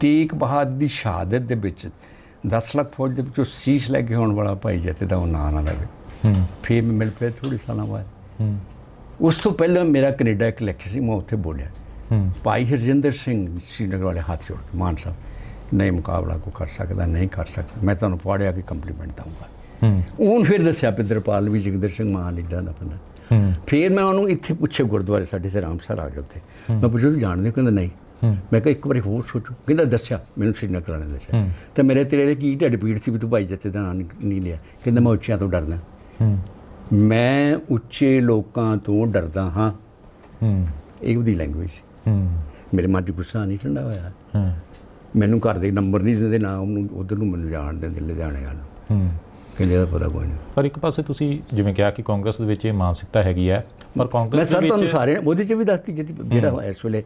ਤੇਗ ਬਹਾਦਰ ਦੀ ਸ਼ਹਾਦਤ ਦੇ ਵਿੱਚ 10 ਲੱਖ ਫੌਜ ਦੇ ਵਿੱਚੋਂ ਸੀਸ ਲੈ ਕੇ ਆਉਣ ਵਾਲਾ ਭਾਈ ਜਥੇ ਦਾ ਉਹ ਨਾਂ ਨਾ ਲਵੇ। ਫਿਰ ਮੈਂ ਮਿਲ ਪਿਆ ਥੋੜੀ ਸਾਲਾਂ ਬਾਅਦ। ਉਸ ਤੋਂ ਪਹਿਲਾਂ ਮੇਰਾ ਕੈਨੇਡਾ ਇੱਕ ਲੈਕਚਰ ਸੀ ਮੈਂ ਉੱਥੇ ਬੋਲਿਆ। ਭਾਈ ਹਰਜਿੰਦਰ ਸਿੰਘ ਸ਼੍ਰੀਨਗਰ ਵਾਲੇ ਹੱਥ ਜੋੜ ਕੇ ਮਾਨ ਸਾਹਿਬ। ਨਹੀਂ ਮੁਕਾਬਲਾ ਕੋ ਕਰ ਸਕਦਾ ਨਹੀਂ ਕਰ ਸਕਦਾ। ਮੈਂ ਤੁਹਾਨੂੰ ਪੜਿਆ ਕਿ ਕੰਪਲੀਮੈਂਟ ਦਊਂਗਾ। ਹੂੰ। ਉਹਨ ਫਿਰ ਦੱਸਿਆ ਪਿੰਦਰਪਾਲ ਵੀ ਜਗਦਰ ਸਿੰਘ ਮਾਨ ਲੀਡਰ ਦਾ ਬੰਦਾ ਹੂੰ। ਫਿਰ ਮੈਂ ਉਹਨੂੰ ਇੱਥੇ ਪੁੱਛੇ ਗੁਰਦੁਆਰੇ ਸਾਡੇ ਤੇ ਰਾਮਸਰ ਆ ਗਏ ਉੱਥੇ। ਮੈਂ ਪੁੱਛਿਆ ਤੂੰ ਜਾਣਦੇ? ਕਹਿੰਦਾ ਨਹੀਂ। ਮੈਂ ਕਿਹਾ ਇੱਕ ਵਾਰੀ ਹੋਰ ਸੋਚੋ। ਕਹਿੰਦਾ ਦੱਸਿਆ। ਮੈਨੂੰ ਸ਼੍ਰੀਨਗਰ ਵਾਲੇ ਨੇ ਦੱਸਿਆ। ਤੇ ਮੇਰੇ ਤੇਰੇ ਦੇ ਕੀ ਢਿੱਡ ਪੀੜ ਸੀ ਵੀ ਤੂੰ ਭਾਈ ਜੱਤੇ ਦਾ ਨਾਂ ਨਹੀਂ ਲਿਆ। ਕਹਿੰਦਾ ਮੈਂ ਉੱਚਿਆਂ ਤੋਂ ਡਰਦਾ। ਹੂੰ। ਮੈਂ ਉੱਚੇ ਲੋਕਾਂ ਤੋਂ ਡਰਦਾ ਹਾਂ। ਹੂੰ। ਇਹ ਉਹਦੀ ਲੈਂਗੁਏਜ ਸੀ। ਹੂੰ। ਮੇਰੇ ਮਨ 'ਚ ਗੁੱਸਾ ਨਹੀਂ ਠੰਡਾ ਹੋਇਆ। ਹੂੰ। ਮੈਨੂੰ ਘਰ ਦੇ ਨੰਬਰ ਨਹੀਂ ਦਿੰਦੇ ਨਾ ਉਹਨੂੰ ਉਧਰ ਨੂੰ ਮੈਨੂੰ ਜਾਣ ਦਿੰਦੇ ਲੁਧਿਆਣੇ ਵੱਲ। ਹੂੰ। ਕਹਿੰਦੇ ਇਹਦਾ ਪਤਾ ਕੋਈ ਨਹੀਂ। ਪਰ ਇੱਕ ਪਾਸੇ ਤੁਸੀਂ ਜਿਵੇਂ ਕਿਹਾ ਕਿ ਕਾਂਗਰਸ ਦੇ ਵਿੱਚ ਇਹ ਮਾਨਸਿਕਤਾ ਹੈਗੀ ਹੈ ਪਰ ਮੈਂ ਕਾਂਗਰਸ ਦੇ ਤੁਹਾਨੂੰ ਵਿੱਚ ਸਾਰੇ ਉਹਦੇ 'ਚ ਵੀ ਦੱਸਤੀ ਜਿਹੜੀ ਇਸ ਵੇਲੇ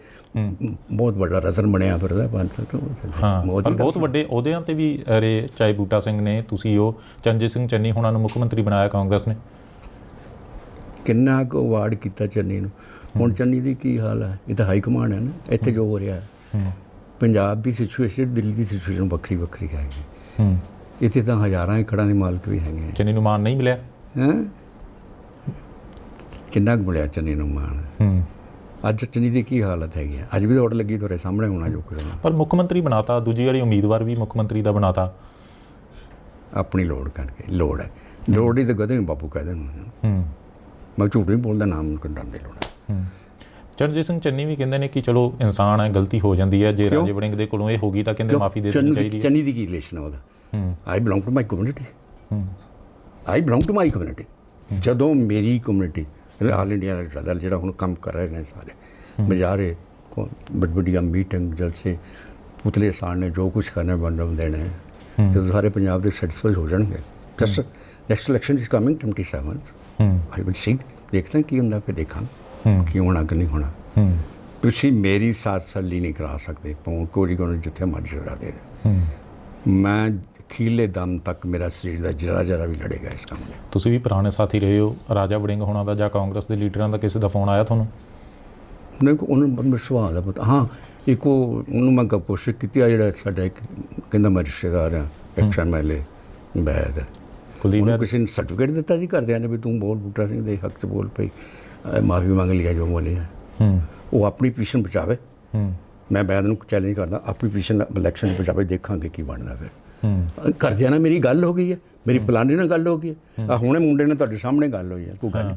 ਬਹੁਤ ਵੱਡਾ ਰਤਨ ਬਣਿਆ ਫਿਰਦਾ ਪੰਜ ਸੌ ਹਾਂ ਮੋਦੀ ਪਰ ਦਾ ਬਹੁਤ ਵੱਡੇ ਅਹੁਦਿਆਂ ਤੇ ਵੀ ਅਰੇ ਚਾਹੇ ਬੂਟਾ ਸਿੰਘ ਨੇ ਤੁਸੀਂ ਉਹ ਚੰਜੀਤ ਸਿੰਘ ਚੰਨੀ ਹੋਣਾ ਨੂੰ ਮੁੱਖ ਮੰਤਰੀ ਬਣਾਇਆ ਕਾਂਗਰਸ ਨੇ। ਕਿੰਨਾ ਕੁ ਅਵਾਰਡ ਕੀਤਾ ਚੰਨੀ ਨੂੰ। ਹੁਣ ਚੰਨੀ ਦੀ ਕੀ ਹਾਲ ਹੈ? ਇਹ ਤਾਂ ਹਾਈ ਕਮਾਂਡ ਹੈ ਨਾ ਇੱਥੇ ਜੋ ਹੋ ਰਿਹਾ ਹੈ। ਹੂੰ। ਪੰਜਾਬ ਦੀ ਸਿਚੁਏਸ਼ਨ ਦਿੱਲੀ ਦੀ ਸਿਚੁਏਸ਼ਨ ਵੱਖਰੀ ਵੱਖਰੀ ਹੈਗੀ ਹੂੰ। ਇੱਥੇ ਤਾਂ ਹਜ਼ਾਰਾਂ ਏਕੜਾਂ ਦੇ ਮਾਲਕ ਵੀ ਹੈਗੇ ਚੰਨੀ ਨੂੰ ਮਾਨ ਨਹੀਂ ਮਿਲਿਆ? ਹੈ? ਕਿੰਨਾ ਕੁ ਮਿਲਿਆ ਚੰਨੀ ਨੂੰ ਮਾਣ? ਹੂੰ। ਅੱਜ ਚੰਨੀ ਦੀ ਕੀ ਹਾਲਤ ਹੈਗੀ ਹੈ ਅੱਜ ਵੀ ਦੌੜ ਲੱਗੀ ਤੁਹਾਡੇ ਸਾਹਮਣੇ ਹੋਣਾ ਜੋ ਕੁਝ ਹੋਣਾ। ਪਰ ਮੁੱਖ ਮੰਤਰੀ ਬਣਾਤਾ ਦੂਜੀ ਵਾਲੀ ਉਮੀਦਵਾਰ ਵੀ ਮੁੱਖ ਮੰਤਰੀ ਦਾ ਬਣਾਤਾ। ਆਪਣੀ ਲੋੜ ਕਰਕੇ ਲੋੜ ਹੈ। ਲੋੜ ਹੀ ਤਾਂ ਨਹੀਂ ਬਾਪੂ ਕਹਿੰਦੇ ਨੇ ਹੂੰ। ਮੈਂ ਝੂਠ ਨਹੀਂ ਬੋਲਦਾ ਨਾਮ ਨੂੰ ਕੰਡਣ ਦੀ ਲੋੜ ਹੈ। ਹੂੰ। ਚਰਨਜੀਤ ਸਿੰਘ ਚੰਨੀ ਵੀ ਕਹਿੰਦੇ ਨੇ ਕਿ ਚਲੋ ਇਨਸਾਨ ਹੈ ਗਲਤੀ ਹੋ ਜਾਂਦੀ ਹੈ ਜੇ ਕਿਉਂ? ਰਾਜੇ ਵੜਿੰਗ ਦੇ ਕੋਲੋਂ ਇਹ ਹੋ ਗਈ ਤਾਂ ਕਹਿੰਦੇ ਮਾਫੀ ਦੇ ਦੇਣੀ ਚੰਨੀ ਚਾਹੀਦੀ ਹੈ। ਚੰਨੀ ਦੀ ਕੀ ਰਿਲੇਸ਼ਨ ਹੈ ਉਹਦਾ? ਹੂੰ। I belong to my community hmm. I belong to my community ਜਦੋਂ ਮੇਰੀ ਕਮਿਊਨਿਟੀ ਆਲ ਇੰਡੀਆ ਦਾ ਜਿਹੜਾ ਹੁਣ ਕੰਮ ਕਰ ਰਹੇ ਨੇ ਸਾਰੇ ਬਜ਼ਾਰੇ ਬੜੀ ਵੱਡੀਆਂ ਮੀਟਿੰਗ ਜਲਸੇ ਪੁਤਲੇ ਸਾੜਨੇ ਜੋ ਕੁਝ ਕਰਨੇ ਬੰਦਮ ਦੇਣੇ ਜਦੋਂ ਸਾਰੇ ਪੰਜਾਬ ਦੇ ਸੈਟੀਸਫਾਈ ਹੋ ਜਾਣਗੇ just next election is coming 27 hmm. I will see ਦੇਖਦੇ ਹਾਂ ਕੀ ਹੁੰਦਾ ਫਿਰ ਦੇਖਾਂ ਹੂੰ ਕੀ ਹੋਣਾ ਕਿ ਨਹੀਂ ਹੋਣਾ। ਹੂੰ। ਤੁਸੀਂ ਮੇਰੀ ਸਾਥ ਸੱਲੀ ਨਹੀਂ ਕਰਾ ਸਕਦੇ। ਪੌਂ ਕੋਰੀ ਕੋਲ ਜਿੱਥੇ ਮਰਜ਼ੀ ਲੜਾ ਦੇ। ਹੂੰ। ਮੈਂ ਖੀਲੇ ਦਮ ਤੱਕ ਮੇਰਾ ਸਰੀਰ ਦਾ ਜਰਾ ਜਰਾ ਵੀ ਲੜੇਗਾ ਇਸ ਕੰਮ ਲਈ ਤੁਸੀਂ ਵੀ ਪੁਰਾਣੇ ਸਾਥੀ ਰਹੇ ਹੋ ਰਾਜਾ ਵੜਿੰਗ ਹੋਣਾ ਦਾ ਜਾਂ ਕਾਂਗਰਸ ਦੇ ਲੀਡਰਾਂ ਦਾ ਕਿਸੇ ਦਾ ਫੋਨ ਆਇਆ ਤੁਹਾਨੂੰ? ਨਹੀਂ ਕੋ ਉਹਨੂੰ ਬਹੁਤ ਵਿਸ਼ਵਾਸ ਆ ਪਤਾ। ਹਾਂ ਇੱਕ ਉਹ ਉਹਨੂੰ ਮੈਂ ਕੋਸ਼ਿਸ਼ ਕੀਤੀ ਆ ਜਿਹੜਾ ਸਾਡਾ ਇੱਕ ਕਹਿੰਦਾ ਮੈਂ ਰਿਸ਼ਤੇਦਾਰ ਆ ਐਕਸ਼ਨ ਮੈਲੇ ਬੈਦ। ਕੁਲਦੀਪ ਕਿਸੇ ਨੇ ਸਰਟੀਫਿਕੇਟ ਦਿੱਤਾ ਸੀ ਘਰਦਿਆਂ ਨੇ ਵੀ ਤੂੰ ਬੋਲ ਬੂਟਾ ਸਿੰਘ ਦੇ ਹੱਕ 'ਚ ਬੋਲ ਪਈ। ਮਾਫੀ ਮੰਗ ਲਿਆ ਜੋ ਬੋਲਿਆ ਹੂੰ। ਉਹ ਆਪਣੀ ਪੋਜੀਸ਼ਨ ਬਚਾਵੇ। ਹੂੰ। ਮੈਂ ਬੈਦ ਨੂੰ ਚੈਲੰਜ ਕਰਦਾ ਆਪਣੀ ਪੋਜੀਸ਼ਨ ਇਲੈਕਸ਼ਨ ਬਚਾਵੇ ਦੇਖਾਂਗੇ ਕੀ ਬਣਦਾ ਫਿਰ। ਹੂੰ। ਘਰਦਿਆਂ ਨਾਲ ਮੇਰੀ ਗੱਲ ਹੋ ਗਈ ਹੈ ਮੇਰੀ ਫਲਾਨੀ ਨਾਲ ਗੱਲ ਹੋ ਗਈ ਹੈ। ਆ ਹੁਣੇ ਮੁੰਡੇ ਨਾਲ ਤੁਹਾਡੇ ਸਾਹਮਣੇ ਗੱਲ ਹੋਈ ਹੈ ਕੋਈ ਗੱਲ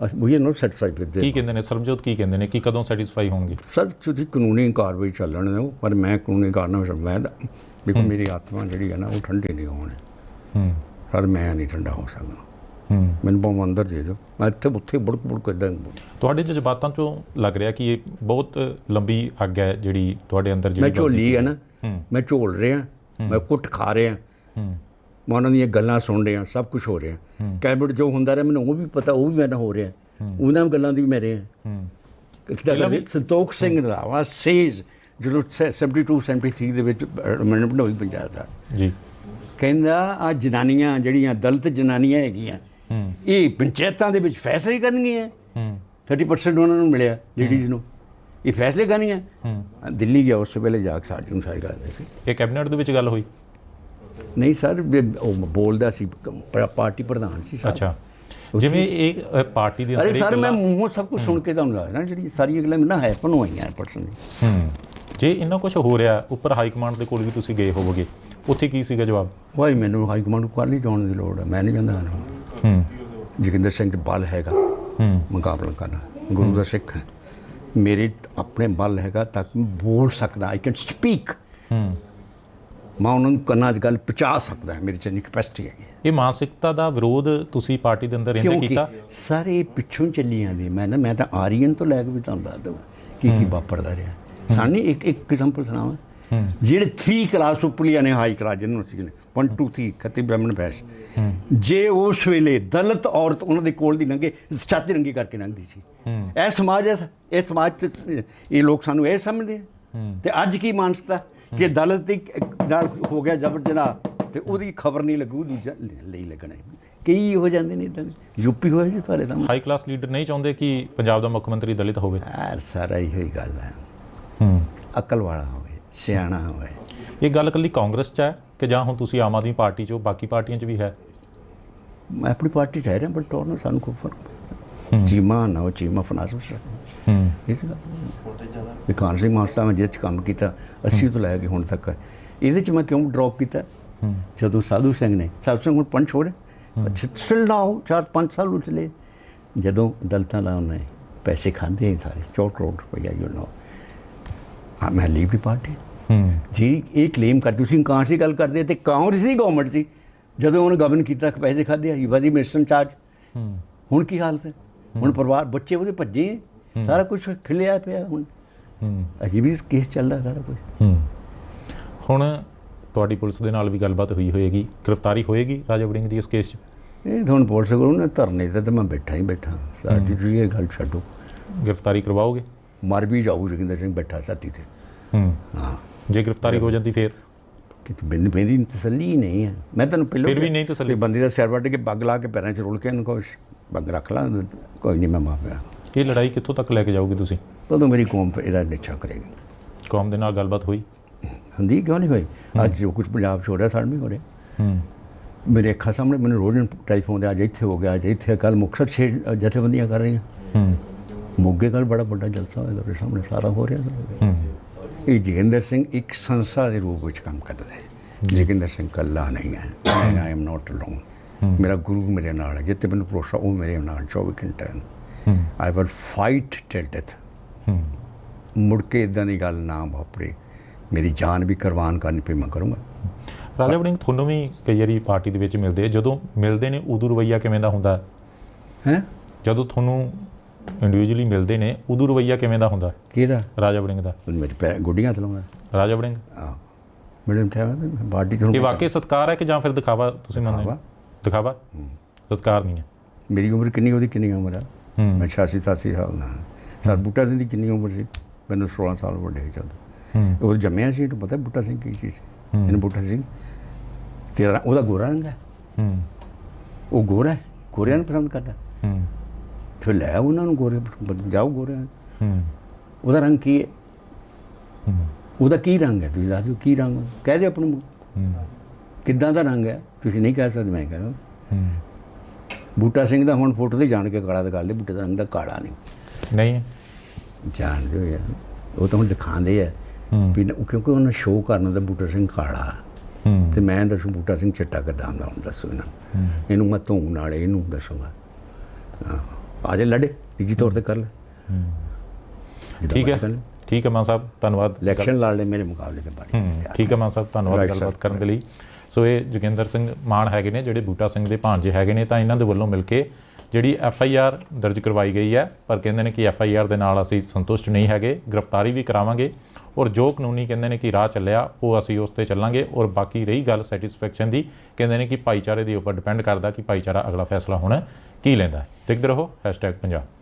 ਆਰ ਨਾਟ ਸੈਟੀਸਫਾਈਡ ਵਿਦ ਕੀ ਕਹਿੰਦੇ ਨੇ ਸਰਬਜੋਤ ਕੀ ਕਹਿੰਦੇ ਨੇ ਕਿ ਕਦੋਂ ਸੈਟੀਸਫਾਈ ਹੋਣਗੇ? ਸਰ ਤੁਸੀਂ ਕਾਨੂੰਨੀ ਕਾਰਵਾਈ ਚੱਲਣ ਦਿਓ ਪਰ ਮੈਂ ਕਾਨੂੰਨੀ ਕਾਰਨਾਂ ਮੈਂ ਦੇਖੋ ਮੇਰੀ ਆਤਮਾ ਜਿਹੜੀ ਹੈ ਨਾ ਉਹ ਠੰਡੀ ਨਹੀਂ ਹੋਣੀ। ਹੂੰ। ਸਰ ਮੈਂ ਨਹੀਂ ਠੰਡਾ ਹੋ ਸਕਦਾ। ਮੈਨੂੰ ਭਾਵੇਂ ਅੰਦਰ ਦੇ ਦਿਓ। ਮੈਂ ਇੱਥੇ ਉੱਥੇ ਬੁੜਕ ਬੁੜਕ ਇਦਾਂ ਤੁਹਾਡੇ ਜਜ਼ਬਾਤਾਂ ਚੋਂ ਲੱਗ ਰਿਹਾ ਕਿ ਇਹ ਬਹੁਤ ਲੰਬੀ ਅੱਗ ਹੈ ਜਿਹੜੀ ਤੁਹਾਡੇ ਅੰਦਰ ਮੈਂ ਜਿਹੜੀ ਝੋਲੀ ਹੈ ਨਾ। ਮੈਂ ਝੋਲ ਰਿਹਾ ਮੈਂ ਕੁੱਟ ਖਾ ਰਿਹਾ। ਮੈਂ ਉਹਨਾਂ ਦੀਆਂ ਗੱਲਾਂ ਸੁਣ ਰਿਹਾ ਸਭ ਕੁਝ ਹੋ ਰਿਹਾ। ਕੈਬਨਿਟ ਜੋ ਹੁੰਦਾ ਰਿਹਾ ਮੈਨੂੰ ਉਹ ਵੀ ਪਤਾ ਉਹ ਵੀ ਮੈਨੂੰ ਹੋ ਰਿਹਾ। ਉਹਨਾਂ ਗੱਲਾਂ ਦੀ ਮੈਂ ਰਿਹਾ। ਕਿਤਾ ਸੰਤੋਖ ਸਿੰਘ ਰੰਧਾਵਾ ਸੇਜ ਜਦੋਂ 72 73 ਦੇ ਵਿੱਚ ਅਮੈਂਡਮੈਂਟ ਹੋਈ ਪੰਜਾਬ ਦਾ। ਜੀ। ਕਹਿੰਦਾ ਆ ਜਨਾਨੀਆਂ ਜਿਹੜੀਆਂ ਦਲਿਤ ਜਨਾਨੀਆਂ ਹੈਗੀਆਂ ਇਹ ਪੰਚਾਇਤਾਂ ਦੇ ਵਿੱਚ ਫੈਸਲੇ ਕਰਨਗੀਆਂ। ਹੂੰ। 30% ਉਹਨਾਂ ਨੂੰ ਮਿਲਿਆ ਲੇਡੀਜ਼ ਨੂੰ। ਇਹ ਫੈਸਲੇ ਕਰਨੀਆਂ ਹੂੰ। ਦਿੱਲੀ ਗਿਆ ਉਸ ਵੇਲੇ ਜਾ ਕੇ ਸਾਡੇ ਨੂੰ ਸਾਰੀ ਗੱਲ ਸੀ ਇਹ ਕੈਬਨਿਟ ਦੇ ਵਿੱਚ ਗੱਲ ਹੋਈ? ਨਹੀਂ ਸਰ ਉਹ ਬੋਲਦਾ ਸੀ ਪਾਰਟੀ ਪ੍ਰਧਾਨ ਸੀ ਸਰ। ਅੱਛਾ। ਜਿਵੇਂ ਇਹ ਪਾਰਟੀ ਦੇ ਅੰਦਰ ਅਰੇ ਸਰ ਮੈਂ ਮੂੰਹੋਂ ਸਭ ਕੁਝ ਸੁਣ ਕੇ ਤੁਹਾਨੂੰ ਲੱਗਦਾ ਜਿਹੜੀ ਸਾਰੀਆਂ ਗੱਲਾਂ ਮੈਨੂੰ ਹੈਪਨ ਹੋਈਆਂ ਪਰਸਨ ਹੂੰ। ਜੇ ਇੰਨਾ ਕੁਝ ਹੋ ਰਿਹਾ ਉੱਪਰ ਹਾਈ ਕਮਾਂਡ ਦੇ ਕੋਲ ਵੀ ਤੁਸੀਂ ਗਏ ਹੋਵੋਗੇ ਉੱਥੇ ਕੀ ਸੀਗਾ ਜਵਾਬ? ਵਾਈ ਮੈਨੂੰ ਹਾਈ ਕਮਾਂਡ ਨੂੰ ਕੱਲ੍ਹ ਹੀ ਜਾਣ ਦੀ ਲੋੜ ਹੈ ਮੈਂ ਨਹੀਂ ਜਾਂਦਾ ਹੂੰ ਜੋਗਿੰਦਰ ਸਿੰਘ ਚ ਬਲ ਹੈਗਾ। ਮੁਕਾਬਲਾ ਕਰਨਾ। ਗੁਰੂ ਦਾ ਸਿੱਖ ਹਾਂ। ਮੇਰੇ ਆਪਣੇ ਬਲ ਹੈਗਾ ਤਾਂ ਕਿ ਬੋਲ ਸਕਦਾ ਆਈ ਕੈਨ ਸਪੀਕ ਮੈਂ ਉਹਨਾਂ ਨੂੰ ਕੰਨਾਂ 'ਚ ਗੱਲ ਪਹੁੰਚਾ ਸਕਦਾ ਮੇਰੇ 'ਚ ਇੰਨੀ ਕੈਪੈਸਿਟੀ ਹੈਗੀ ਹੈ। ਇਹ ਮਾਨਸਿਕਤਾ ਦਾ ਵਿਰੋਧ ਤੁਸੀਂ ਪਾਰਟੀ ਦੇ ਅੰਦਰ ਕਿਉਂਕਿ ਕੀਤਾ? ਸਾਰੇ ਪਿੱਛੋਂ ਚੱਲੀ ਜਾਂਦੀ ਮੈਂ ਨਾ ਮੈਂ ਤਾਂ ਆਰੀਅਨ ਤੋਂ ਲੈ ਕੇ ਵੀ ਤੁਹਾਨੂੰ ਦੱਸ ਦਵਾਂ ਕੀ ਕੀ ਵਾਪਰਦਾ ਰਿਹਾ। ਸਾਨੀ ਇੱਕ ਇੱਕ ਐਗਜ਼ਾਮਪਲ ਸੁਣਾਵਾਂ ਜਿਹੜੇ 3 ਕਲਾਸ ਉੱਪਰਲੀਆਂ ਨੇ ਹਾਈ ਕਲਾਸ ਜਿਹਨਾਂ ਅਸੀਂ 1 2 3 ਖੱਤੀ ਬ੍ਰਾਹਮਣ ਬੈਸ਼। ਜੇ ਉਸ ਵੇਲੇ ਦਲਿਤ ਔਰਤ ਉਹਨਾਂ ਦੇ ਕੋਲ ਦੀ ਲੰਘੇ ਛਾਤੀ ਰੰਗੀ ਕਰਕੇ ਲੰਘਦੀ ਸੀ। ਹੂੰ। ਇਹ ਸਮਾਜ ਹੈ ਇਹ ਸਮਾਜ ਚ ਇਹ ਲੋਕ ਸਾਨੂੰ ਇਹ ਸਮਝਦੇ ਹੂੰ। ਤੇ ਅੱਜ ਕੀ ਮਾਨਸਿਕਤਾ? ਕਿ ਦਲਿਤ ਦੀ ਨਾਲ ਹੋ ਗਿਆ ਜਬਰ ਜਨਾਹ ਤੇ ਉਹਦੀ ਖਬਰ ਨਹੀਂ ਲੱਗੂ ਦੂਜਾ ਲਈ ਲੱਗਣਾ। ਕਈ ਹੋ ਜਾਂਦੇ ਨੇ ਇਦਾਂ ਯੂਪੀ ਹੋਇਆ ਜੀ ਤੁਹਾਡੇ ਤਾਂ ਹਾਈ ਕਲਾਸ ਲੀਡਰ ਨਹੀਂ ਚਾਹੁੰਦੇ ਕਿ ਪੰਜਾਬ ਦਾ ਮੁੱਖ ਮੰਤਰੀ ਦਲਿਤ ਹੋਵੇ। ਯਾਰ ਸਾਰਾ ਹੀ ਗੱਲ ਹੈ। ਹੂੰ। ਅਕਲ ਵਾਲਾ ਹੋਵੇ ਸਿਆਣਾ ਹੋਵੇ ਇਹ ਗੱਲ ਇਕੱਲੀ ਕਾਂਗਰਸ 'ਚ ਹੈ ਕਿ ਜਾਂ ਹੁਣ ਤੁਸੀਂ ਆਮ ਆਦਮੀ ਪਾਰਟੀ 'ਚੋਂ ਬਾਕੀ ਪਾਰਟੀਆਂ 'ਚ ਵੀ ਹੈ? ਮੈਂ ਆਪਣੀ ਪਾਰਟੀ ਠਹਿ ਰਿਹਾ ਬਟ ਉਹਨਾਂ ਸਾਨੂੰ ਕੋਈ ਫ਼ਰਕ ਹੂੰ। ਚੀਮਾ ਨਾ ਉਹ ਚੀਮਾ ਫਨਾਸ ਸਕਦਾ ਹੂੰ। ਇਹ ਤਾਂ ਗੱਲ ਵਿਕਾਨ ਸਿੰਘ ਮਾਸਟਰ ਮੈਂ ਜਿਹ 'ਚ ਕੰਮ ਕੀਤਾ 80 ਤੋਂ ਲੈ ਕੇ ਹੁਣ ਤੱਕ। ਇਹਦੇ ਚ ਮੈਂ ਕਿਉਂ ਡ੍ਰੌਪ ਕੀਤਾ? ਹੂੰ। ਜਦੋਂ ਸਾਧੂ ਸਿੰਘ ਨੇ ਸਾਧੂ ਸਿੰਘ ਹੁਣ ਪੰਚ ਹੋ। ਰਿਹਾ ਅੱਛਾ ਸਟਿਲ ਨਾਓ ਚਾਰ ਪੰਜ ਸਾਲ ਉਤਲੇ ਜਦੋਂ ਦਲਤਾਂ ਦਾ ਉਹਨੇ ਪੈਸੇ ਖਾਂਦੇ ਸਾਰੇ 4 ਕਰੋੜ ਰੁਪਇਆ ਯੂ ਆ ਮੈਂ ਲੀਵ ਦੀ ਪਾਰਟੀ ਹੂੰ ਜੀ ਇਹ ਕਲੇਮ ਕਰ ਤੁਸੀਂ ਕਾਂਗਰਸ ਦੀ ਗੱਲ ਕਰਦੇ ਤੇ ਕਾਂਗਰਸ ਦੀ ਗਵਰਨਮੈਂਟ ਸੀ। ਜਦੋਂ ਉਹਨੇ ਗਵਰਨ ਕੀਤਾ ਪੈਸੇ ਖਾਦੇ ਆ ਵਾਦੀ ਮਿਸ਼ਨ ਚਾਰਜ ਹੁਣ ਕੀ ਹਾਲਤ ਹੈ ਹੁਣ ਪਰਿਵਾਰ ਬੱਚੇ ਉਹਦੇ ਭੱਜੇ ਸਾਰਾ ਕੁਝ ਖਿਲਿਆ ਪਿਆ ਹੁਣ। ਅਜੇ ਵੀ ਕੇਸ ਚੱਲਦਾ ਸਾਰਾ ਕੁਝ ਹੁਣ ਤੁਹਾਡੀ ਪੁਲਿਸ ਦੇ ਨਾਲ ਵੀ ਗੱਲਬਾਤ ਹੋਈ ਹੋਏਗੀ। ਗ੍ਰਿਫਤਾਰੀ ਹੋਏਗੀ ਰਾਜਾ ਵੜਿੰਗ ਦੀ ਇਸ ਕੇਸ 'ਚ? ਇਹ ਤੁਹਾਨੂੰ ਪੁਲਿਸ ਕੋਲ ਨਾ ਧਰਨੇ ਤੇ ਤਾਂ ਮੈਂ ਬੈਠਾ ਹੀ ਬੈਠਾ। ਸਾਡੀ ਤੁਸੀਂ ਇਹ ਗੱਲ ਛੱਡੋ। ਗ੍ਰਿਫਤਾਰੀ ਕਰਵਾਓਗੇ? ਮਰ ਵੀ ਜਾਊ ਜੋਗਿੰਦਰ ਸਿੰਘ ਬੈਠਾ ਸਾਥੀ ਤੇ। ਹੂੰ। ਹਾਂ। ਜੇ ਗ੍ਰਿਫਤਾਰੀ ਹੋ ਜਾਂਦੀ ਫੇਰ? ਕਿ ਬਿੰਨ ਮੇਰੀ ਤਸੱਲੀ ਨਹੀਂ ਹੈ। ਮੈਂ ਤੈਨੂੰ ਪਹਿਲਾਂ ਫਿਰ ਵੀ ਨਹੀਂ ਤਸੱਲੀ। ਬੰਦੇ ਦਾ ਸਿਰ ਵੱਢ ਕੇ ਪੱਗ ਲਾ ਕੇ ਪੈਰਾਂ 'ਚ ਰੋਲ ਕੇ ਇਹਨੂੰ ਕੁਛ ਪੱਗ ਰੱਖ ਲਾ ਕੋਈ ਨਹੀਂ ਮੈਂ ਮਾਫਿਆ ਇਹ ਲੜਾਈ ਕਿੱਥੋਂ ਤੱਕ ਲੈ ਕੇ ਜਾਓਗੇ ਤੁਸੀਂ? ਉਦੋਂ ਮੇਰੀ ਕੌਮ ਇਹਦਾ ਨਿਛਾ ਕਰੇਗੀ। ਕੌਮ ਦੇ ਨਾਲ ਗੱਲਬਾਤ ਹੋਈ? ਹੁੰਦੀ ਕਿਉਂ ਨਹੀਂ ਹੋਈ? ਅੱਜ ਜੋ ਕੁਝ ਪੰਜਾਬ ਰਿਹਾ ਸਾਡੇ ਵੀ ਹੋ ਰਿਹਾ। ਹੂੰ। ਮੇਰੇ ਅੱਖਾਂ ਸਾਹਮਣੇ ਮੈਨੂੰ ਰੋਜ਼ ਟੈਲੀਫੋਨ ਤੇ ਅੱਜ ਇੱਥੇ ਹੋ ਗਿਆ ਅੱਜ ਇੱਥੇ ਕੱਲ ਮੁਕਤਸਰ ਛੇ ਜਥੇਬੰਦੀਆਂ ਕਰ ਰਹੀਆਂ। ਹੂੰ। ਮੋਗੇ ਕੱਲ ਬੜਾ ਵੱਡਾ ਜਲਸਾ ਹੋਇਆ ਮੇਰੇ ਸਾਹਮਣੇ ਸਾਰਾ ਹੋ ਰਿਹਾ। ਹੂੰ। ਇਹ ਜੋਗਿੰਦਰ ਸਿੰਘ ਇੱਕ ਸੰਸਥਾ ਦੇ ਰੂਪ ਵਿੱਚ ਕੰਮ ਕਰਦਾ ਹੈ। ਜੋਗਿੰਦਰ ਸਿੰਘ ਕੱਲਾ ਨਹੀਂ ਹੈ। ਆਈ ਐਮ ਨਾਟ ਅਲੋਨ ਮੇਰਾ ਗੁਰੂ ਮੇਰੇ ਨਾਲ ਹੈ। ਜਿੱਤੇ ਮੈਨੂੰ ਭਰੋਸਾ ਉਹ ਮੇਰੇ ਨਾਲ 24 ਘੰਟੇ ਹਨ I will fight till death ਮੁੜ ਕੇ ਇਦਾਂ ਦੀ ਗੱਲ ਨਾ ਵਾਪਰੇ। ਮੇਰੀ ਜਾਨ ਵੀ ਕੁਰਬਾਨ ਕਰਨੀ ਪਈ ਮੈਂ ਕਰੂੰਗਾ। ਰਾਜਾ ਵੜਿੰਗ ਤੁਹਾਨੂੰ ਵੀ ਕਈ ਵਾਰੀ ਪਾਰਟੀ ਦੇ ਵਿੱਚ ਮਿਲਦੇ ਜਦੋਂ ਮਿਲਦੇ ਨੇ ਉਦੋਂ ਰਵਈਆ ਕਿਵੇਂ ਦਾ ਹੁੰਦਾ? ਹੈ? ਜਦੋਂ ਤੁਹਾਨੂੰ ਇੰਡੀਵਿਜੂਅਲੀ ਮਿਲਦੇ ਨੇ ਉਦੋਂ ਰਵਈਆ ਕਿਵੇਂ ਦਾ ਹੁੰਦਾ? ਹੈ? ਕਿਹਦਾ? ਰਾਜਾ ਵੜਿੰਗ ਦਾ। ਮੇਰੇ ਪੈਰ ਗੁੱਡੀਆਂ ਥਲਾਉਂਦਾ ਰਾਜਾ ਵੜਿੰਗ? ਆ ਮੇਰੇ ਠਾਵਾ ਬਾਡੀ ਤੋਂ ਇਹ ਵਾਕਈ ਸਤਕਾਰ ਹੈ ਕਿ ਜਾਂ ਫਿਰ ਦਿਖਾਵਾ ਤੁਸੀਂ ਮੰਨਦੇ ਹੋ? ਦਿਖਾਵਾ। ਸਤਕਾਰ ਨਹੀਂ ਹੈ। ਮੇਰੀ ਉਮਰ ਕਿੰਨੀ ਉਹਦੀ ਕਿੰਨੀ ਉਮਰ ਆ? ਹੂੰ। ਮੈਂ 86 87 ਸਾਲ ਦਾ ਸਰ ਬੂਟਾ ਸਿੰਘ ਦੀ ਕਿੰਨੀ ਉਮਰ ਸੀ? ਮੈਨੂੰ 16 ਸਾਲ ਵੱਡੇ ਚੱਲ ਹੂੰ। ਉਹ ਜੰਮਿਆ ਸੀ ਤੂੰ ਪਤਾ ਬੂਟਾ ਸਿੰਘ ਕੀ ਚੀਜ਼ ਹੂੰ। ਇਹਨੂੰ ਬੂਟਾ ਸਿੰਘ ਤੇਰਾ ਉਹਦਾ ਗੋਰਾ ਰੰਗ ਹੈ। ਹੂੰ। ਉਹ ਗੋਰਾ ਹੈ ਗੋਰਿਆਂ ਨੂੰ ਪਸੰਦ ਕਰਦਾ। ਹੂੰ। ਫਿਰ ਲੈ ਉਹਨਾਂ ਨੂੰ ਗੋਰੇ ਜਾਓ ਗੋਰੇ ਹੂੰ ਉਹਦਾ ਰੰਗ ਕੀ ਹੈ ਹੂੰ ਉਹਦਾ ਕੀ ਰੰਗ ਹੈ ਤੁਸੀਂ ਦੱਸ ਦਿਓ ਕੀ ਰੰਗ? ਕਹਿ ਦਿਓ ਆਪਣੇ ਹੂੰ ਕਿੱਦਾਂ ਦਾ ਰੰਗ ਹੈ ਤੁਸੀਂ ਨਹੀਂ ਕਹਿ ਸਕਦੇ ਮੈਂ ਕਹਾਂ ਹੂੰ ਬੂਟਾ ਸਿੰਘ ਦਾ ਹੁਣ ਫੋਟੋ ਤੇ ਜਾਣ ਕੇ ਕਾਲਾ ਦਿਖਾ ਦੇ ਬੂਟੇ ਦਾ ਰੰਗ ਦਾ ਕਾਲਾ ਨਹੀਂ ਨਹੀਂ? ਜਾਣਦੇ ਹੋ ਯਾਰ ਉਹ ਤਾਂ ਹੁਣ ਦਿਖਾਉਂਦੇ ਆ ਹੂੰ ਵੀ ਨਾ- ਕਿਉਂਕਿ ਉਹਨਾਂ ਸ਼ੋਅ ਕਰਨਾ ਤਾਂ ਬੂਟਾ ਸਿੰਘ ਕਾਲਾ ਤੇ ਮੈਂ ਦੱਸੂ ਬੂਟਾ ਸਿੰਘ ਚਿੱਟਾ ਕਿੱਦਾਂ ਦਾ ਹੁਣ ਦੱਸੋ ਇਹਨਾਂ ਨੂੰ। ਇਹਨੂੰ ਮੈਂ ਧੂਮ ਨਾਲੇ ਇਹਨੂੰ ਦੱਸੂਗਾ ਆ ਜੇ ਲੜੇ ਤੀਜੀ ਤੌਰ ਤੇ ਕਰ ਲੈ। ਠੀਕ ਹੈ। ਠੀਕ ਹੈ ਮਾਨ ਸਾਹਿਬ ਧੰਨਵਾਦ। ਇਲੈਕਸ਼ਨ ਲੜ ਲੈ ਮੇਰੇ ਮੁਕਾਬਲੇ ਤੇ ਹੂੰ ਠੀਕ ਹੈ ਮਾਨ ਸਾਹਿਬ ਧੰਨਵਾਦ ਗੱਲਬਾਤ. ਕਰਨ ਦੇ ਲਈ। ਸੋ ਇਹ ਜੋਗਿੰਦਰ ਸਿੰਘ ਮਾਨ ਹੈਗੇ ਨੇ ਜਿਹੜੇ ਬੂਟਾ ਸਿੰਘ ਦੇ ਭਾਂਜੇ ਹੈਗੇ ਨੇ ਤਾਂ ਇਹਨਾਂ ਦੇ ਵੱਲੋਂ ਮਿਲ ਕੇ ਜਿਹੜੀ ਐਫ ਆਈ ਆਰ ਦਰਜ ਕਰਵਾਈ ਗਈ ਹੈ। ਪਰ ਕਹਿੰਦੇ ਨੇ ਕਿ ਐਫ ਆਈ ਆਰ ਦੇ ਨਾਲ ਅਸੀਂ ਸੰਤੁਸ਼ਟ ਨਹੀਂ ਹੈਗੇ ਗ੍ਰਿਫਤਾਰੀ ਵੀ ਕਰਾਵਾਂਗੇ। ਔਰ ਜੋ ਕਾਨੂੰਨੀ ਕਹਿੰਦੇ ਨੇ ਕਿ ਰਾਹ ਚੱਲਿਆ, ਉਹ ਅਸੀਂ ਉਸ ਤੇ ਚੱਲਾਂਗੇ ਔਰ ਬਾਕੀ ਰਹੀ ਗੱਲ ਸੈਟੀਸਫੈਕਸ਼ਨ ਦੀ, ਕਹਿੰਦੇ ਨੇ ਕਿ ਭਾਈਚਾਰੇ ਦੇ ਉੱਪਰ ਡਿਪੈਂਡ ਕਰਦਾ ਕਿ ਭਾਈਚਾਰਾ ਅਗਲਾ ਫੈਸਲਾ ਹੁਣ ਕੀ ਲੈਂਦਾ ਹੈ। ਦੇਖਦੇ ਰਹੋ #ਪੰਜਾਬ।